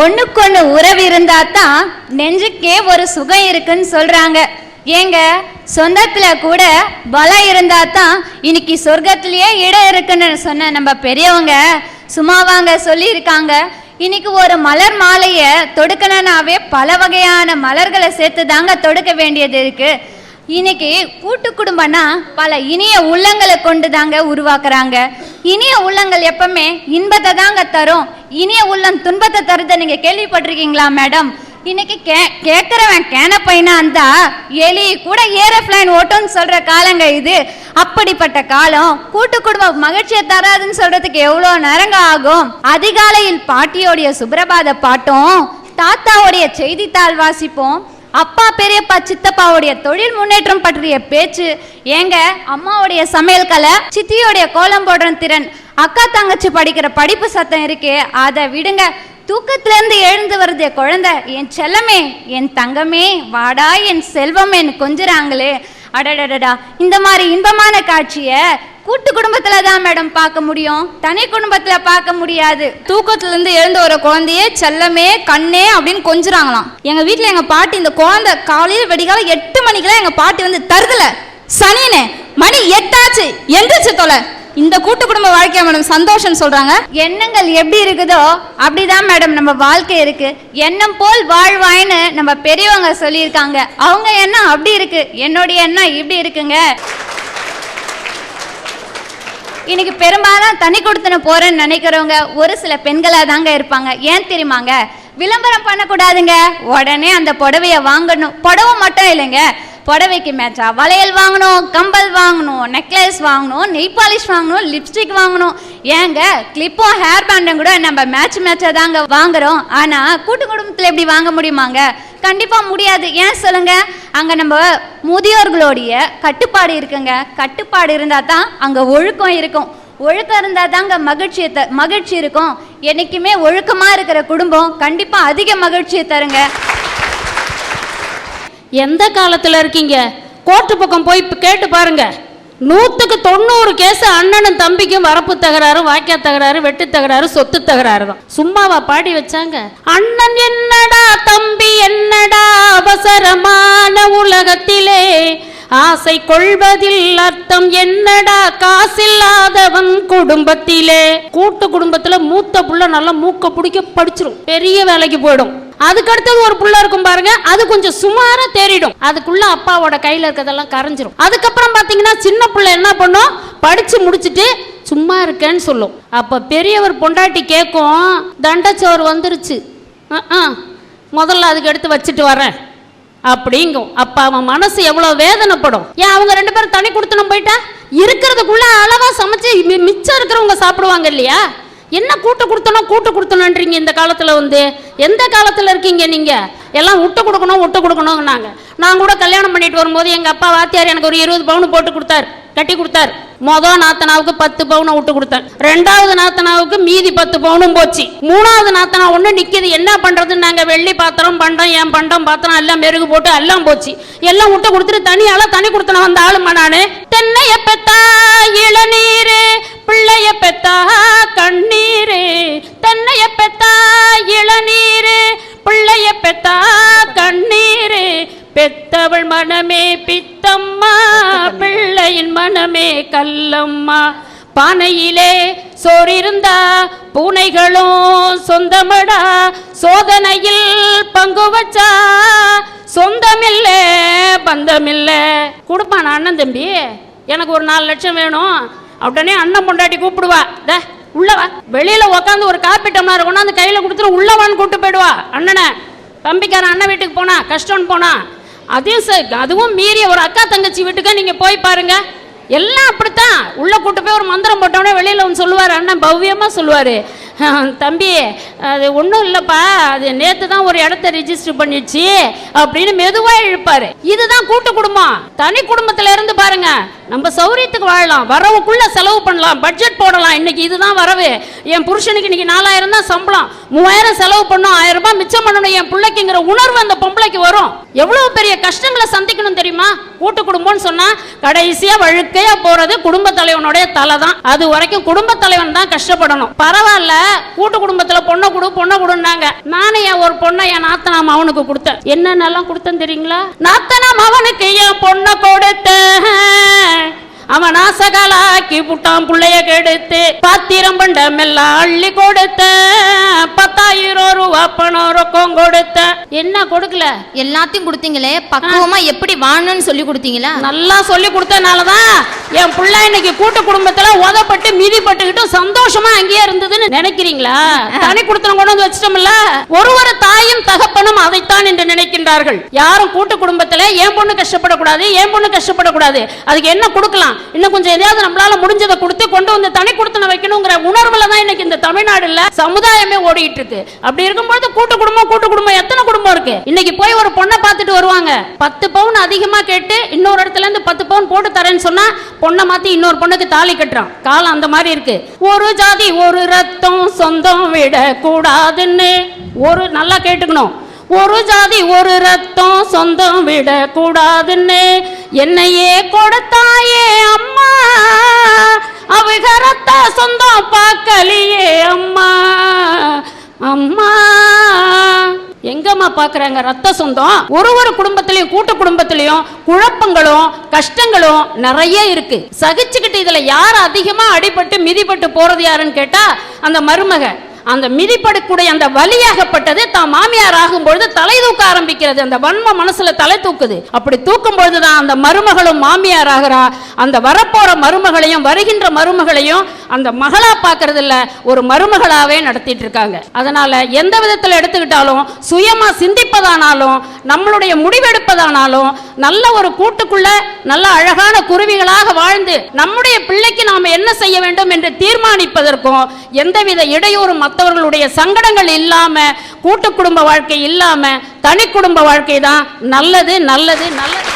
ஒண்ணுக்கொண்ணு உறவு இருந்தா தான் நெஞ்சுக்கே ஒரு சுகம் இருக்குன்னு சொல்றாங்க. ஏங்க சொந்தத்துல கூட பலம் இருந்தா தான் இன்னைக்கு சொர்க்கத்திலேயே இடம் இருக்குன்னு சொன்ன நம்ம பெரியவங்க சும்மாவாங்க சொல்லியிருக்காங்க. இன்னைக்கு ஒரு மலர் மாலையை தொடுக்கணும்னாவே பல வகையான மலர்களை சேர்த்து தாங்க தொடுக்க வேண்டியது இருக்கு. இன்னைக்கு கூட்டு குடும்பம்னா பல இனிய உள்ளங்களை கொண்டு தாங்க உருவாக்குறாங்க. இனிய உள்ளங்கள் எப்பவுமே இன்பத்தை தாங்க தரும். இனிய உள்ளம் துன்பத்தை தருதை நீங்க கேள்விப்பட்டிருக்கீங்களா மேடம் இன்னைக்கு கே கேட்குறவன் கேன பையனா இருந்தா எலி கூட ஏரோப்ளைன் ஓட்டும்னு சொல்ற காலங்க இது. அப்படிப்பட்ட காலம் கூட்டு குடும்ப மகிழ்ச்சியை தராதுன்னு சொல்றதுக்கு எவ்வளோ நேரங்க ஆகும்? அதிகாலையில் பாட்டியோடைய சுப்ரபாத பாட்டும் தாத்தாவுடைய செய்தித்தாள் வாசிப்போம். அப்பா பெரியப்பா சித்தப்பாவுடைய தொழில் முன்னேற்றம் பற்றிய பேச்சு ஏங்க அம்மாவுடைய சமையல் கலை சித்தியோடைய கோலம் போடுற திறன் அக்கா தங்கச்சி படிக்கிற படிப்பு சத்தம் இருக்கே அதை விடுங்க. தூக்கத்துல இருந்து எழுந்து வருது குழந்தை என் செல்லமே என் தங்கமே வாடா என் செல்வம் என் கொஞ்சுறாங்களே. அடடடடா இந்த மாதிரி இன்பமான காட்சியை கூட்டு குடும்பத்துல தான் மேடம் பார்க்க முடியும். தனி குடும்பத்துல பார்க்க முடியாது. தூக்கத்துல இருந்து எழுந்து வர குழந்தையே செல்லமே கண்ணே அப்படின்னு கொஞ்சுறாங்களாம். எங்க வீட்டுல எங்க பாட்டி இந்த குழந்தை காலையில வெடிகால எட்டு மணிக்கெல்லாம் எங்க பாட்டி வந்து தருதல. சனியனே மணி எட்டாச்சு எந்திரிச்சு தொலை. இந்த கூட்டு குடும்ப வாழ்க்கையா மேடம் சந்தோஷம் சொல்றாங்க. எண்ணங்கள் எப்படி இருக்குதோ அப்படிதான் மேடம் நம்ம வாழ்க்கை இருக்கு. எண்ணம் போல் வாழ்வாய்ன்னு நம்ம பெரியவங்க சொல்லியிருக்காங்க. அவங்க எண்ணம் அப்படி இருக்கு. என்னுடைய எண்ணம் இப்படி இருக்குங்க. இன்னைக்கு பெரும்பாலும் தனி கொடுத்தன போறேன்னு நினைக்கிறவங்க ஒரு சில பெண்களாக தாங்க இருப்பாங்க. ஏன் தெரியுமாங்க? விளம்பரம் பண்ணக்கூடாதுங்க. உடனே அந்த புடவைய வாங்கணும். புடவை மட்டும் இல்லைங்க. புடவைக்கு மேட்சா வளையல் வாங்கணும் கம்பல் வாங்கணும் நெக்லஸ் வாங்கணும் நெய் பாலிஷ் வாங்கணும் லிப்ஸ்டிக் வாங்கணும். ஏங்க கிளிப்பும் ஹேர் பேண்டும் கூட நம்ம மேட்ச் மேட்சாக தாங்க வாங்குறோம். ஆனால் கூட்டு குடும்பத்தில் எப்படி வாங்க முடியுமாங்க? கண்டிப்பாக முடியாது. ஏன் சொல்லுங்க? அங்கே நம்ம முதியோர்களுடைய கட்டுப்பாடு இருக்குங்க. கட்டுப்பாடு இருந்தால் தான் அங்கே ஒழுக்கம் இருக்கும். ஒழுக்கம் இருந்தால் தாங்க மகிழ்ச்சியை த மகிழ்ச்சி இருக்கும். என்றைக்குமே ஒழுக்கமாக இருக்கிற குடும்பம் கண்டிப்பாக அதிக மகிழ்ச்சியை தருங்க. எந்த காலத்தில் இருக்கீங்க? கோர்ட்டு பக்கம் போய் கேட்டு பாருங்க. நூற்றுக்கு தொண்ணூறு கேஸ் அண்ணனும் தம்பிக்கும் வரப்பு தகராறு வாய்க்கா தகராறு வெட்டு தகராறு சொத்து தகராறு தான். சும்மாவா பாடி வச்சாங்க? அண்ணன் என்னடா தம்பி என்னடா அவசரமான உலகத்திலே? ஆசை கொள்வதில் அர்த்தம் என்னடா காசில்லாதவன் குடும்பத்திலே? கூட்டு குடும்பத்துல மூத்த புள்ள நல்லா மூக்க பிடிக்க படிச்சிரும். பெரிய வேலைக்கு போயிடும். அதுக்கு அடுத்தது ஒரு புள்ள இருக்கும் பாருங்க. அது கொஞ்சம் சுமாரா தேறிடும். அதுக்குள்ள அப்பாவோட கையில இருக்கிறதெல்லாம் கரைஞ்சிரும். அதுக்கப்புறம் பாத்தீங்கன்னா சின்ன புள்ள என்ன பண்ணும்? படிச்சு முடிச்சிட்டு சும்மா இருக்கேன்னு சொல்லும். அப்ப பெரியவர் பொண்டாட்டி கேட்கும் தண்டச்சோறு வந்துருச்சு. முதல்ல அதுக்கு எடுத்து வச்சுட்டு வரேன். அப்படிங்கும். அப்ப அவன் மனசு எவ்வளவு வேதனைப்படும். ஏன் அவங்க ரெண்டு பேரும் தனி கொடுத்தனும் போயிட்டா? இருக்கிறதுக்குள்ள அளவா சமைச்சு மிச்சம் இருக்கிறவங்க சாப்பிடுவாங்க இல்லையா? என்ன கூட்டு கொடுத்தனும் கூட்டு கொடுத்தணுன்றீங்க இந்த காலத்தில் வந்து. எந்த காலத்தில் இருக்கீங்க நீங்கள் எல்லாம் விட்டு கொடுக்கணும் விட்டு கொடுக்கணும்னாங்க. நான் கூட கல்யாணம் பண்ணிட்டு வரும்போது எங்கள் அப்பா வாத்தியார் எனக்கு ஒரு இருபது பவுன் போட்டு கொடுத்தாரு கட்டி கொடுத்தாரு. மொதல் நாத்தனாவுக்கு பத்து பவுனை விட்டு கொடுத்தேன் ரெண்டாவது நாத்தனாவுக்கு மீதி பத்து பவுனும் போச்சு. மூணாவது நாத்தனா ஒன்று நிற்கிது என்ன பண்றதுன்னு நாங்கள் வெள்ளி பாத்திரம் பண்டம் என் பண்டம் பாத்திரம் எல்லாம் மெருகு போட்டு எல்லாம் போச்சு. எல்லாம் விட்டு கொடுத்துட்டு தனியால தனி கொடுத்தன வந்த ஆளுமா நானு? தென்னைய பெத்தா இளநீர் பிள்ளைய பெத்தா கண்ணீரு தன்னைய பெத்தா இளநீரு பிள்ளைய பெத்தா கண்ணீரு. பெத்தவள் மனமே பித்தம்மா பிள்ளையின் மனமே கல்லம்மா. பானையிலே சோறிருந்தா பூனைகளும் சொந்தமடா. சோதனையில் பங்கு வச்சா சொந்தமில்ல பந்தமில்ல. கொடுப்பான் அண்ணன் தம்பி? எனக்கு ஒரு நாலு லட்சம் வேணும். உடனே அண்ணன் பொண்டாட்டி கூப்பிடுவா. டே உள்ள வா. வெளியில உக்காந்து ஒரு காப்பி டம்ளர் அந்த கையில கொடுத்துட்டு உள்ளவான்னு வான்னு கூப்பிட்டு போயிடுவா. அண்ணனை தம்பிக்காரன் அண்ணன் வீட்டுக்கு போனா கஷ்டம்னு போனா அதையும் ச- அதுவும் மீறிய ஒரு அக்கா தங்கச்சி வீட்டுக்கு நீங்க போய் பாருங்க. எல்லாம் அப்படித்தான். உள்ள கூட்டு போய் ஒரு மந்திரம் போட்டோடனே வெளியில வந்து சொல்லுவார். அண்ணன் பவ்யமா சொல்லுவாரு. தம்பி அது ஒன்றும் இல்லைப்பா. அது நேற்று தான் ஒரு இடத்த ரிஜிஸ்டர் பண்ணிடுச்சு அப்படின்னு மெதுவாக இழுப்பாரு. இதுதான் கூட்டு குடும்பம். தனி குடும்பத்தில் இருந்து பாருங்க. நம்ம சௌரியத்துக்கு வாழலாம். வரவுக்குள்ள செலவு பண்ணலாம். பட்ஜெட் போடலாம். இன்னைக்கு இதுதான் வரவு. என் புருஷனுக்கு இன்னைக்கு நாலாயிரம் தான் சம்பளம். மூவாயிரம் செலவு பண்ணும். ஆயிரம் ரூபாய் மிச்சம் பண்ணணும். என் பிள்ளைக்குங்கிற உணர்வு அந்த பொம்பளைக்கு வரும். எவ்வளவு பெரிய கஷ்டங்களை சந்திக்கணும் தெரியுமா? கூட்டு குடும்பம்னு சொன்னா கடைசியா வழுக்கையா போறது குடும்ப தலைவனுடைய தலை தான் அது வரைக்கும் குடும்ப தலைவன் தான் கஷ்டப்படணும். பரவாயில்ல. கூட்டு குடும்பத்துல பொண்ணை கொடு பொண்ணை கொடுன்னாங்க. நானும் என் ஒரு பொண்ணை என் நாத்தனா மவனுக்கு கொடுத்தேன். என்னென்னலாம் கொடுத்தேன் தெரியுங்களா? நாத்தனா மவனுக்கு என் பொண்ணை கொடுத்தேன். அவன் ஆசகாலாக்கி புட்டான் புள்ளைய கெடுத்து பாத்திரம் பண்டம் எல்லாம் அள்ளி கொடுத்த பத்தாயிரம் ரூபா பணம் ரொக்கம் கொடுத்த என்ன கொடுக்கல? எல்லாத்தையும் கொடுத்தீங்களே பக்குவமா எப்படி வாழணும்னு சொல்லி கொடுத்தீங்களா? நல்லா சொல்லி கொடுத்தனாலதான் என் புள்ள இன்னைக்கு கூட்டு குடும்பத்துல உதப்பட்டு மிதிப்பட்டுக்கிட்டு சந்தோஷமா அங்கேயே இருந்ததுன்னு நினைக்கிறீங்களா? தனி கொடுத்தனம் கொண்டு வந்து வச்சிட்டோம்ல? ஒரு ஒரு தாயும் தகப்பனும் அதைத்தான் என்று நினைக்கின்றார்கள். யாரும் கூட்டு குடும்பத்துல என் பொண்ணு கஷ்டப்படக்கூடாது என் பொண்ணு கஷ்டப்படக்கூடாது. அதுக்கு என்ன கொடுக்கலாம்? இன்னும் கொஞ்சம் எதையாவது நம்மளால முடிஞ்சதை கொடுத்து கொண்டு வந்து தனி கொடுத்தனம் வைக்கணுங்கிற உணர்வுல தான் இன்னைக்கு இந்த தமிழ்நாடுல சமுதாயமே ஓடிட்டு இருக்கு அப்படி இருக்கும்போது கூட்டு குடும்பம் கூட்டு குடும்பம் எத்தனை குடும்பம் இருக்கு? இன்னைக்கு போய் ஒரு பொண்ணை பார்த்துட்டு வருவாங்க. பத்து பவுன் அதிகமா கேட்டு இன்னொரு இடத்துல இருந்து பத்து பவுன் போட்டு தரேன்னு சொன்னா பொண்ணை மாத்தி இன்னொரு பொண்ணுக்கு தாலி கட்டுறான். காலம் அந்த மாதிரி இருக்கு. ஒரு ஜாதி ஒரு ரத்தம் சொந்தம் விட கூடாதுன்னு ஒரு நல்லா கேட்டுக்கணும். ஒரு ஜாதி ஒரு ரத்தம் சொந்தம் விட கூடாதுன்னு என்னையே கொடுத்தாயே அம்மா. அவங்க ரத்த சொந்தம் பார்க்கலையே அம்மா. அம்மா. எங்கம்மா பாக்குறாங்க? ரத்த சொந்தம். ஒரு ஒரு குடும்பத்திலையும் கூட்டு குடும்பத்திலையும் குழப்பங்களும் கஷ்டங்களும் நிறைய இருக்கு. சகிச்சுக்கிட்டு இதுல யார் அதிகமா அடிபட்டு மிதிப்பட்டு போறது யாருன்னு கேட்டா அந்த மருமக. அந்த மிதிப்படுக்குடைய அந்த வலியாகப்பட்டது தான் மாமியார் ஆகும் பொழுது தலை தூக்க ஆரம்பிக்கிறது. அந்த வன்ம மனசுல தலை தூக்குது. அப்படி தூக்கும் பொழுதுதான் அந்த மருமகளும் மாமியார் ஆகிறா. அந்த வரப்போற மருமகளையும் வருகின்ற மருமகளையும் அந்த மகளா பார்க்கறது இல்ல ஒரு மருமகளாவே நடத்திட்டு இருக்காங்க அதனால எந்த விதத்துல எடுத்துக்கிட்டாலும் சுயமா சிந்திப்பதானாலும் நம்மளுடைய முடிவெடுப்பதானாலும் நல்ல ஒரு கூட்டுக்குள்ள நல்ல அழகான குருவிகளாக வாழ்ந்து நம்முடைய பிள்ளைக்கு நாம் என்ன செய்ய வேண்டும் என்று தீர்மானிப்பதற்கும் எந்தவித இடையூறும் மற்றவர்களுடைய சங்கடங்கள் இல்லாம கூட்டு குடும்ப வாழ்க்கை இல்லாம தனி குடும்ப வாழ்க்கை தான் நல்லது நல்லது நல்லது.